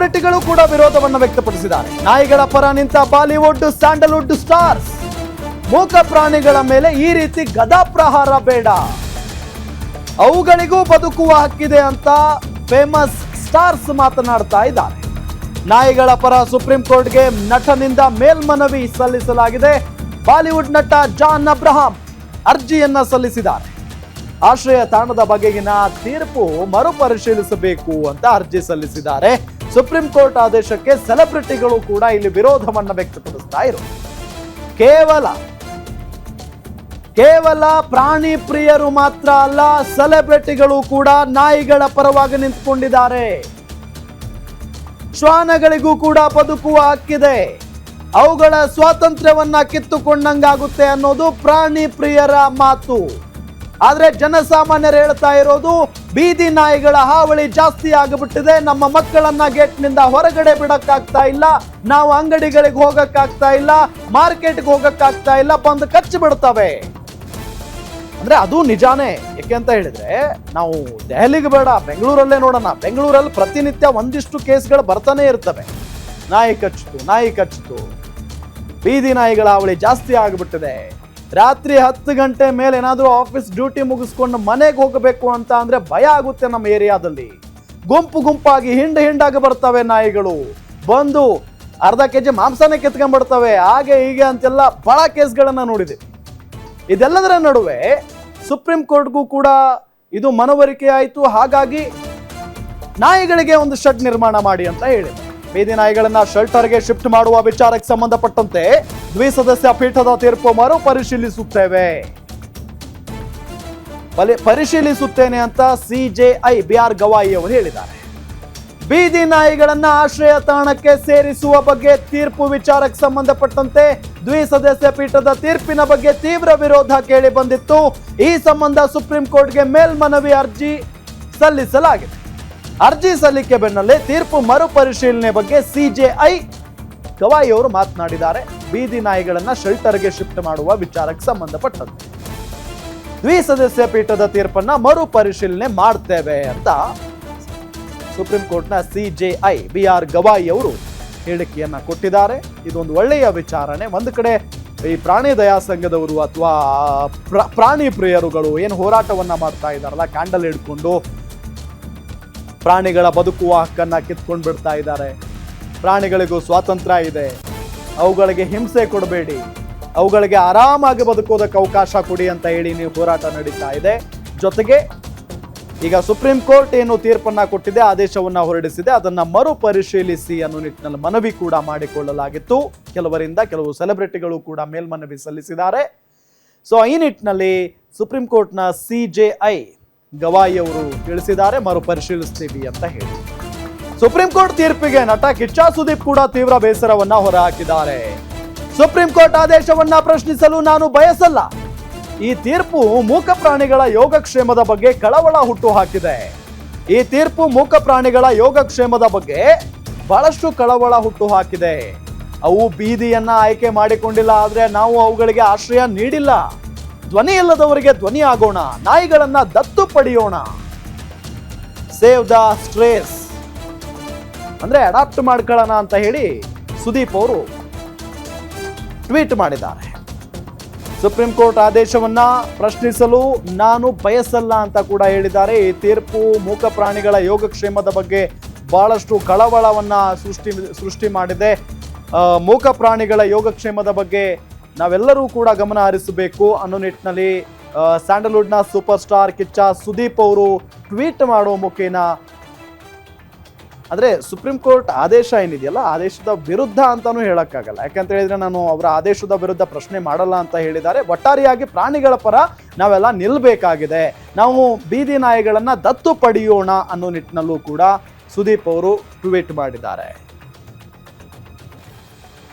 ಸೆಲೆಬ್ರಿಟಿಗಳು ಕೂಡ ವಿರೋಧವನ್ನು ವ್ಯಕ್ತಪಡಿಸಿದ್ದಾರೆ. ನಾಯಿಗಳ ಪರ ನಿಂತ ಬಾಲಿವುಡ್, ಸ್ಯಾಂಡಲ್ವುಡ್ ಸ್ಟಾರ್ಸ್. ಮೂಕ ಪ್ರಾಣಿಗಳ ಮೇಲೆ ಈ ರೀತಿ ಗದಾಪ್ರಹಾರ ಬೇಡ. ಅವುಗಳಿಗೂ ಬದುಕುವ ಹಕ್ಕಿದೆ ಅಂತ ಫೇಮಸ್ ಸ್ಟಾರ್ಸ್ ಮಾತನಾಡ್ತಾ ಇದ್ದಾರೆ. ನಾಯಿಗಳ ಪರ ಸುಪ್ರೀಂ ಕೋರ್ಟ್ಗೆ ನಟನಿಂದ ಮೇಲ್ಮನವಿ ಸಲ್ಲಿಸಲಾಗಿದೆ ಬಾಲಿವುಡ್ ನಟ ಜಾನ್ ಅಬ್ರಹಾಂ. ಅರ್ಜಿಯನ್ನ ಸಲ್ಲಿಸಿದ್ದಾರೆ. ಆಶ್ರಯ ತಾಣದ ಬಗೆಗಿನ ತೀರ್ಪು ಮರುಪರಿಶೀಲಿಸಬೇಕು ಅಂತ ಅರ್ಜಿ ಸಲ್ಲಿಸಿದ್ದಾರೆ. ಸುಪ್ರೀಂ ಕೋರ್ಟ್ ಆದೇಶಕ್ಕೆ ಸೆಲೆಬ್ರಿಟಿಗಳು ಕೂಡ ಇಲ್ಲಿ ವಿರೋಧವನ್ನು ವ್ಯಕ್ತಪಡಿಸ್ತಾ ಇರು ಕೇವಲ ಕೇವಲ ಪ್ರಾಣಿ ಪ್ರಿಯರು ಮಾತ್ರ ಅಲ್ಲ, ಸೆಲೆಬ್ರಿಟಿಗಳು ಕೂಡ ನಾಯಿಗಳ ಪರವಾಗಿ ನಿಂತ್ಕೊಂಡಿದ್ದಾರೆ. ಶ್ವಾನಗಳಿಗೂ ಕೂಡ ಬದುಕುವ ಹಕ್ಕಿದೆ ಅವುಗಳ ಸ್ವಾತಂತ್ರ್ಯವನ್ನ ಕಿತ್ತುಕೊಂಡಂಗಾಗುತ್ತೆ ಅನ್ನೋದು ಪ್ರಾಣಿ ಪ್ರಿಯರ ಮಾತು. ಆದ್ರೆ ಜನಸಾಮಾನ್ಯರು ಹೇಳ್ತಾ ಇರೋದು, ಬೀದಿ ನಾಯಿಗಳ ಹಾವಳಿ ಜಾಸ್ತಿ ಆಗಿಬಿಟ್ಟಿದೆ, ನಮ್ಮ ಮಕ್ಕಳನ್ನ ಗೇಟ್ನಿಂದ ಹೊರಗಡೆ ಬಿಡಕ್ಕಾಗ್ತಾ ಇಲ್ಲ, ನಾವು ಅಂಗಡಿಗಳಿಗೆ ಹೋಗಕ್ಕಾಗ್ತಾ ಇಲ್ಲ, ಮಾರ್ಕೆಟ್ಗೆ ಹೋಗಕ್ಕಾಗ್ತಾ ಇಲ್ಲ, ಬಂದು ಕಚ್ಚಿ ಬಿಡ್ತವೆ. ಅಂದ್ರೆ ಅದು ನಿಜಾನೇ. ಯಾಕೆ ಅಂತ ಹೇಳಿದ್ರೆ, ನಾವು ದೆಹಲಿಗೆ ಬೇಡ, ಬೆಂಗಳೂರಲ್ಲೇ ನೋಡೋಣ. ಬೆಂಗಳೂರಲ್ಲಿ ಪ್ರತಿನಿತ್ಯ ಒಂದಿಷ್ಟು ಕೇಸ್ಗಳು ಬರ್ತಾನೆ ಇರ್ತವೆ. ನಾಯಿ ಕಚ್ಚಿತು ನಾಯಿ ಕಚ್ಚಿತು. ಬೀದಿ ನಾಯಿಗಳ ಹಾವಳಿ ಜಾಸ್ತಿ ಆಗಿಬಿಟ್ಟಿದೆ. ರಾತ್ರಿ ಹತ್ತು ಗಂಟೆ ಮೇಲೆ ಏನಾದರೂ ಆಫೀಸ್ ಡ್ಯೂಟಿ ಮುಗಿಸ್ಕೊಂಡು ಮನೆಗೆ ಹೋಗಬೇಕು ಅಂತ ಅಂದರೆ ಭಯ ಆಗುತ್ತೆ ನಮ್ಮ ಏರಿಯಾದಲ್ಲಿ. ಗುಂಪು ಗುಂಪಾಗಿ ಹಿಂಡು ಹಿಂಡಾಗಿ ಬರ್ತವೆ ನಾಯಿಗಳು. ಬಂದು ಅರ್ಧ ಕೆ ಜಿ ಮಾಂಸನೇ ಕಿತ್ಕೊಂಡ್ಬಿಡ್ತವೆ. ಹಾಗೆ ಹೀಗೆ ಅಂತೆಲ್ಲ ಬಹಳ ಕೇಸ್ಗಳನ್ನು ನೋಡಿದೆ. ಇದೆಲ್ಲದರ ನಡುವೆ ಸುಪ್ರೀಂ ಕೋರ್ಟ್ಗೂ ಕೂಡ ಇದು ಮನವರಿಕೆ ಆಯಿತು. ಹಾಗಾಗಿ ನಾಯಿಗಳಿಗೆ ಒಂದು ಶೆಡ್ ನಿರ್ಮಾಣ ಮಾಡಿ ಅಂತ ಹೇಳಿದೆ. ಬೀದಿ ನಾಯಿಗಳನ್ನ ಶೆಲ್ಟರ್ಗೆ ಶಿಫ್ಟ್ ಮಾಡುವ ವಿಚಾರಕ್ಕೆ ಸಂಬಂಧಪಟ್ಟಂತೆ ದ್ವಿಸದಸ್ಯ ಪೀಠದ ತೀರ್ಪು ಮರು ಪರಿಶೀಲಿಸುತ್ತೇವೆ ಪರಿಶೀಲಿಸುತ್ತೇನೆ ಅಂತ ಸಿಜೆಐ ಬಿ ಆರ್ ಗವಾಯಿ ಅವರು ಹೇಳಿದ್ದಾರೆ. ಬೀದಿ ನಾಯಿಗಳನ್ನ ಆಶ್ರಯ ತಾಣಕ್ಕೆ ಸೇರಿಸುವ ಬಗ್ಗೆ ತೀರ್ಪು ವಿಚಾರಕ್ಕೆ ಸಂಬಂಧಪಟ್ಟಂತೆ ದ್ವಿಸದಸ್ಯ ಪೀಠದ ತೀರ್ಪಿನ ಬಗ್ಗೆ ತೀವ್ರ ವಿರೋಧ ಕೇಳಿ ಬಂದಿತ್ತು. ಈ ಸಂಬಂಧ ಸುಪ್ರೀಂ ಕೋರ್ಟ್ಗೆ ಮೇಲ್ಮನವಿ ಅರ್ಜಿ ಸಲ್ಲಿಸಲಾಗಿದೆ. ಅರ್ಜಿ ಸಲ್ಲಿಕೆ ಬೆನ್ನಲ್ಲೇ ತೀರ್ಪು ಮರುಪರಿಶೀಲನೆ ಬಗ್ಗೆ ಸಿಜೆಐ ಗವಾಯಿ ಅವರು ಮಾತನಾಡಿದ್ದಾರೆ. ಬೀದಿ ನಾಯಿಗಳನ್ನ ಶೆಲ್ಟರ್ಗೆ ಶಿಫ್ಟ್ ಮಾಡುವ ವಿಚಾರಕ್ಕೆ ಸಂಬಂಧಪಟ್ಟಂತೆ. ದ್ವಿಸದಸ್ಯ ಪೀಠದ ತೀರ್ಪನ್ನ ಮರುಪರಿಶೀಲನೆ ಮಾಡ್ತೇವೆ ಅಂತ ಸುಪ್ರೀಂ ಕೋರ್ಟ್ನ ಸಿಜೆಐ ಬಿ ಆರ್ ಗವಾಯಿ ಅವರು ಹೇಳಿಕೆಯನ್ನ ಕೊಟ್ಟಿದ್ದಾರೆ. ಇದೊಂದು ಒಳ್ಳೆಯ ವಿಚಾರಣೆ. ಒಂದು ಕಡೆ ಈ ಪ್ರಾಣಿ ದಯಾ ಸಂಘದವರು ಅಥವಾ ಪ್ರ- ಪ್ರಾಣಿ ಪ್ರಿಯರುಗಳು ಏನು ಹೋರಾಟವನ್ನ ಮಾಡ್ತಾ ಇದ್ದಾರಲ್ಲ, ಕ್ಯಾಂಡಲ್ ಹಿಡ್ಕೊಂಡು ಪ್ರಾಣಿಗಳ ಬದುಕುವ ಹಕ್ಕನ್ನು ಕಿತ್ಕೊಂಡು ಬಿಡ್ತಾ ಇದ್ದಾರೆ. ಪ್ರಾಣಿಗಳಿಗೂ ಸ್ವಾತಂತ್ರ್ಯ ಇದೆ. ಅವುಗಳಿಗೆ ಹಿಂಸೆ ಕೊಡಬೇಡಿ. ಅವುಗಳಿಗೆ ಆರಾಮಾಗಿ ಬದುಕೋದಕ್ಕೆ ಅವಕಾಶ ಕೊಡಿ ಅಂತ ಹೇಳಿ ನೀವು ಹೋರಾಟ ನಡೀತಾ ಇದೆ. ಜೊತೆಗೆ ಈಗ ಸುಪ್ರೀಂ ಕೋರ್ಟ್ ಏನು ತೀರ್ಪನ್ನ ಕೊಟ್ಟಿದೆ, ಆದೇಶವನ್ನ ಹೊರಡಿಸಿದೆ, ಅದನ್ನ ಮರುಪರಿಶೀಲಿಸಿ ಅನ್ನೋ ನಿಟ್ಟಿನಲ್ಲಿ ಮನವಿ ಕೂಡ ಮಾಡಿಕೊಳ್ಳಲಾಗಿತ್ತು. ಕೆಲವರಿಂದ ಕೆಲವು ಸೆಲೆಬ್ರಿಟಿಗಳು ಕೂಡ ಮೇಲ್ಮನವಿ ಸಲ್ಲಿಸಿದ್ದಾರೆ. ಸೊ ಈ ನಿಟ್ಟಿನಲ್ಲಿ ಸುಪ್ರೀಂ ಕೋರ್ಟ್ನ ಸಿ ಜೆ ಐ ಗವಾಯಿ ಅವರು ತಿಳಿಸಿದ್ದಾರೆ, ಮರುಪರಿಶೀಲಿಸ್ತೀವಿ ಅಂತ ಹೇಳಿ. ಸುಪ್ರೀಂ ಕೋರ್ಟ್ ತೀರ್ಪಿಗೆ ನಟ ಕಿಚ್ಚಾ ಸುದೀಪ್ ಕೂಡ ತೀವ್ರ ಬೇಸರವನ್ನ ಹೊರಹಾಕಿದ್ದಾರೆ. ಸುಪ್ರೀಂ ಕೋರ್ಟ್ ಆದೇಶವನ್ನ ಪ್ರಶ್ನಿಸಲು ನಾನು ಬಯಸಲ್ಲ. ಈ ತೀರ್ಪು ಮೂಕ ಪ್ರಾಣಿಗಳ ಯೋಗಕ್ಷೇಮದ ಬಗ್ಗೆ ಕಳವಳ ಹುಟ್ಟು ಹಾಕಿದೆ ಈ ತೀರ್ಪು ಮೂಕ ಪ್ರಾಣಿಗಳ ಯೋಗಕ್ಷೇಮದ ಬಗ್ಗೆ ಬಹಳಷ್ಟು ಕಳವಳ ಹುಟ್ಟು ಹಾಕಿದೆ ಅವು ಬೀದಿಯನ್ನ ಆಯ್ಕೆ ಮಾಡಿಕೊಂಡಿಲ್ಲ, ಆದ್ರೆ ನಾವು ಅವುಗಳಿಗೆ ಆಶ್ರಯ ನೀಡಿಲ್ಲ. ಧ್ವನಿ ಇಲ್ಲದವರಿಗೆ ಧ್ವನಿ ಆಗೋಣ, ನಾಯಿಗಳನ್ನ ದತ್ತು ಪಡೆಯೋಣ. ಸೇವ್ ದ ಸ್ಟ್ರೇಸ್ ಅಂದ್ರೆ ಅಡಾಪ್ಟ್ ಮಾಡ್ಕೊಳ್ಳೋಣ ಅಂತ ಹೇಳಿ ಸುದೀಪ್ ಅವರು ಟ್ವೀಟ್ ಮಾಡಿದ್ದಾರೆ. ಸುಪ್ರೀಂ ಕೋರ್ಟ್ ಆದೇಶವನ್ನ ಪ್ರಶ್ನಿಸಲು ನಾನು ಬಯಸಲ್ಲ ಅಂತ ಕೂಡ ಹೇಳಿದ್ದಾರೆ. ಈ ತೀರ್ಪು ಮೂಕ ಪ್ರಾಣಿಗಳ ಯೋಗಕ್ಷೇಮದ ಬಗ್ಗೆ ಬಹಳಷ್ಟು ಕಳವಳವನ್ನ ಸೃಷ್ಟಿ ಸೃಷ್ಟಿ ಮಾಡಿದೆ. ಮೂಕ ಪ್ರಾಣಿಗಳ ಯೋಗಕ್ಷೇಮದ ಬಗ್ಗೆ ನಾವೆಲ್ಲರೂ ಕೂಡ ಗಮನ ಹರಿಸಬೇಕು ಅನ್ನೋ ನಿಟ್ಟಿನಲ್ಲಿ ಸ್ಯಾಂಡಲ್ವುಡ್ನ ಸೂಪರ್ ಸ್ಟಾರ್ ಕಿಚ್ಚ ಸುದೀಪ್ ಅವರು ಟ್ವೀಟ್ ಮಾಡೋ ಮುಖೇನ. ಅಂದರೆ ಸುಪ್ರೀಂ ಕೋರ್ಟ್ ಆದೇಶ ಏನಿದೆಯಲ್ಲ ಆದೇಶದ ವಿರುದ್ಧ ಅಂತಲೂ ಹೇಳೋಕ್ಕಾಗಲ್ಲ. ಯಾಕಂತ ಹೇಳಿದ್ರೆ ನಾನು ಅವರ ಆದೇಶದ ವಿರುದ್ಧ ಪ್ರಶ್ನೆ ಮಾಡಲ್ಲ ಅಂತ ಹೇಳಿದ್ದಾರೆ. ಒಟ್ಟಾರೆಯಾಗಿ ಪ್ರಾಣಿಗಳ ಪರ ನಾವೆಲ್ಲ ನಿಲ್ಲಬೇಕಾಗಿದೆ ನಾವು ಬೀದಿ ನಾಯಿಗಳನ್ನು ದತ್ತು ಪಡೆಯೋಣ ಅನ್ನೋ ನಿಟ್ಟಿನಲ್ಲೂ ಕೂಡ ಸುದೀಪ್ ಅವರು ಟ್ವೀಟ್ ಮಾಡಿದ್ದಾರೆ.